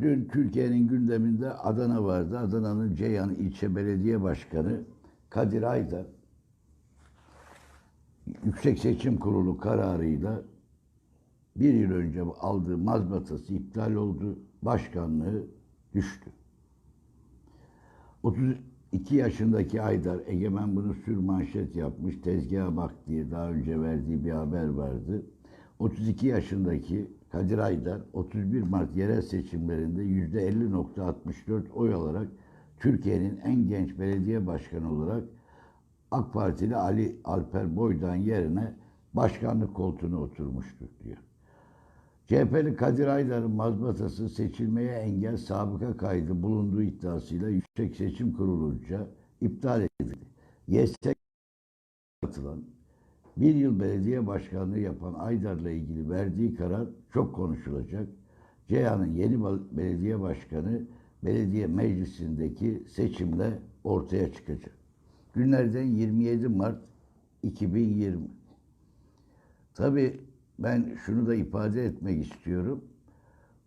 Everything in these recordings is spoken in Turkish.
dün Türkiye'nin gündeminde Adana vardı. Adana'nın Ceyhan ilçe belediye başkanı Kadir Aydar Yüksek Seçim Kurulu kararıyla bir yıl önce aldığı mazbatası iptal oldu. Başkanlığı düştü. 32 yaşındaki Aydar, Egemen bunu sür manşet yapmış, tezgaha bak diye daha önce verdiği bir haber vardı. 32 yaşındaki Kadir Aydar, 31 Mart yerel seçimlerinde %50.64 oy alarak Türkiye'nin en genç belediye başkanı olarak AK Partili Ali Alper Boydan yerine başkanlık koltuğuna oturmuştur diyor. CHP'li Kadir Aydar'ın mazbatası seçilmeye engel sabıka kaydı bulunduğu iddiasıyla Yüksek Seçim Kurulu'nca iptal edildi. YSK katılan bir yıl belediye başkanlığı yapan Aydar'la ilgili verdiği karar çok konuşulacak. Ceyhan'ın yeni belediye başkanı belediye meclisindeki seçimle ortaya çıkacak. Günlerden 27 Mart 2020. Tabii ben şunu da ifade etmek istiyorum.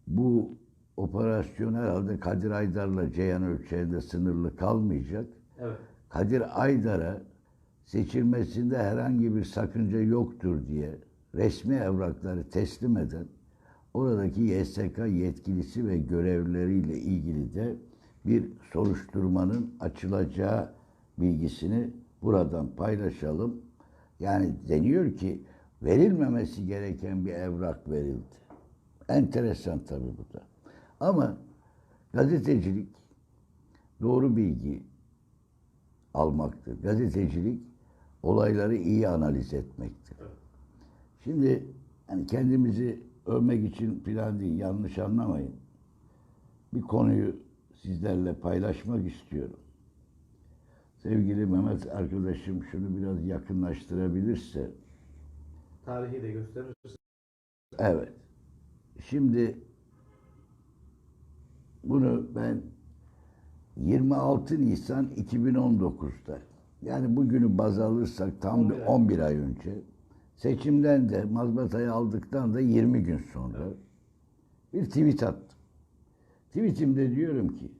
Bu operasyon herhalde Kadir Aydar'la Ceyhan ölçeğinde sınırlı kalmayacak. Evet. Kadir Aydar'a seçilmesinde herhangi bir sakınca yoktur diye resmi evrakları teslim eden oradaki YSK yetkilisi ve görevlileriyle ilgili de bir soruşturmanın açılacağı bilgisini buradan paylaşalım. Yani deniyor ki verilmemesi gereken bir evrak verildi. Enteresan tabii bu da. Ama gazetecilik doğru bilgi almaktır. Gazetecilik olayları iyi analiz etmektir. Şimdi hani kendimizi övmek için falan değil, yanlış anlamayın. Bir konuyu sizlerle paylaşmak istiyorum. Sevgili Mehmet arkadaşım şunu biraz yakınlaştırabilirse. Tarihi de gösterirsin. Evet. Şimdi bunu ben 26 Nisan 2019'da yani bugünü baz alırsak tam 11 bir ay. 11 ay önce seçimden de mazbatayı aldıktan da 20 gün sonra bir tweet attım. Tweetimde diyorum ki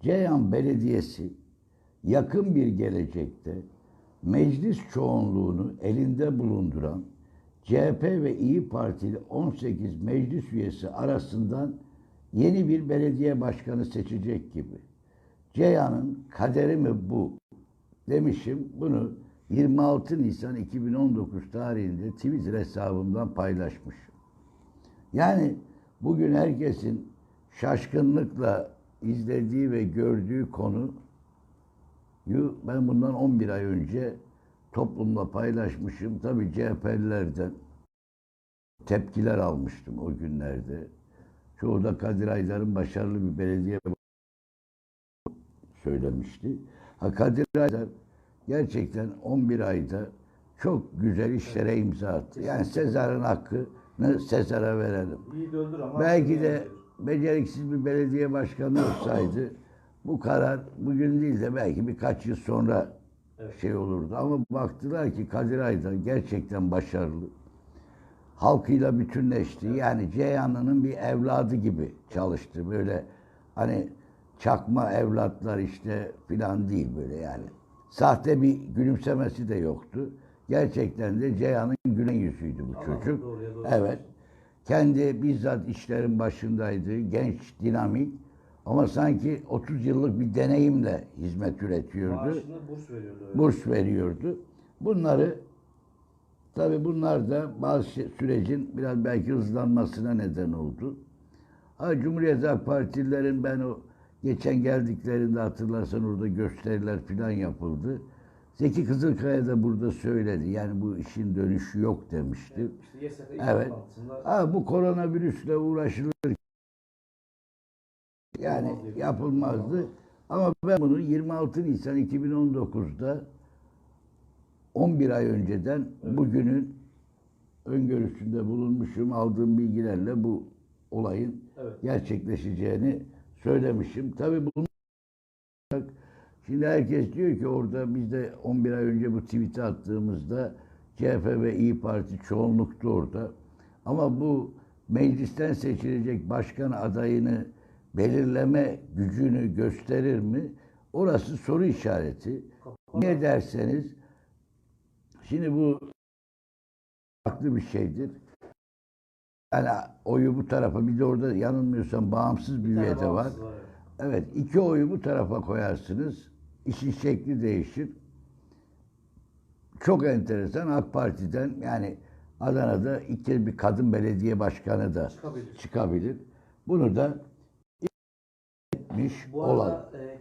Ceyhan Belediyesi yakın bir gelecekte meclis çoğunluğunu elinde bulunduran CHP ve İyi Partili 18 meclis üyesi arasından yeni bir belediye başkanı seçecek gibi. Ceyhan'ın kaderi mi bu? Demişim bunu 26 Nisan 2019 tarihinde Twitter hesabımdan paylaşmışım. Yani bugün herkesin şaşkınlıkla izlediği ve gördüğü konu ben bundan 11 ay önce toplumla paylaşmışım. Tabii CHP'lilerden tepkiler almıştım o günlerde. Çoğu da Kadir Aydar'ın başarılı bir belediye söylemişti. Ha Kadir Aydar gerçekten 11 ayda çok güzel işlere imza attı. Yani Sezar'ın hakkını Sezar'a verelim. Belki de beceriksiz bir belediye başkanı olsaydı bu karar bugün değil de belki birkaç yıl sonra Evet. şey olurdu. Ama baktılar ki Kadir Aydar gerçekten başarılı. Halkıyla bütünleşti. Yani Ceyhanlı'nın bir evladı gibi çalıştı. Böyle hani çakma evlatlar işte filan değil böyle yani. Sahte bir gülümsemesi de yoktu. Gerçekten de Ceyhan'ın gülen yüzüydü bu Allah çocuk. doğruya doğru Evet. Kendi bizzat işlerin başındaydı. Genç, dinamik. Ama sanki 30 yıllık bir deneyimle hizmet üretiyordu. Maaşını burs veriyordu. öyle. Burs veriyordu. Bunları tabi bunlar da bazı sürecin biraz belki hızlanmasına neden oldu. Ha, Cumhuriyet Halk Partililerin ben o geçen geldiklerinde hatırlarsan orada gösteriler falan yapıldı. Zeki Kızılkaya da burada söyledi. Yani bu işin dönüşü yok demişti. İşte Evet. Ha, bu koronavirüsle uğraşılır. Yani yapılmazdı. Ama ben bunu 26 Nisan 2019'da 11 ay önceden bugünün öngörüsünde bulunmuşum. Aldığım bilgilerle bu olayın Evet. gerçekleşeceğini söylemişim. Tabii bunu şimdi herkes diyor ki orada biz de 11 ay önce bu tweet'i attığımızda CHP ve İyi Parti çoğunluktu orada. Ama bu meclisten seçilecek başkan adayını belirleme gücünü gösterir mi? Orası soru işareti. Niye derseniz şimdi bu farklı bir şeydir. Yani oyu bu tarafa bir de orada yanılmıyorsam bağımsız bir Bir tane üye de var. bağımsız evet. İki oyu bu tarafa koyarsınız. İşin şekli değişir. Çok enteresan AK Parti'den yani Adana'da ilk kez bir kadın belediye başkanı da Çıkabilir. çıkabilir. Bunu da etmiş Bu olan. arada e,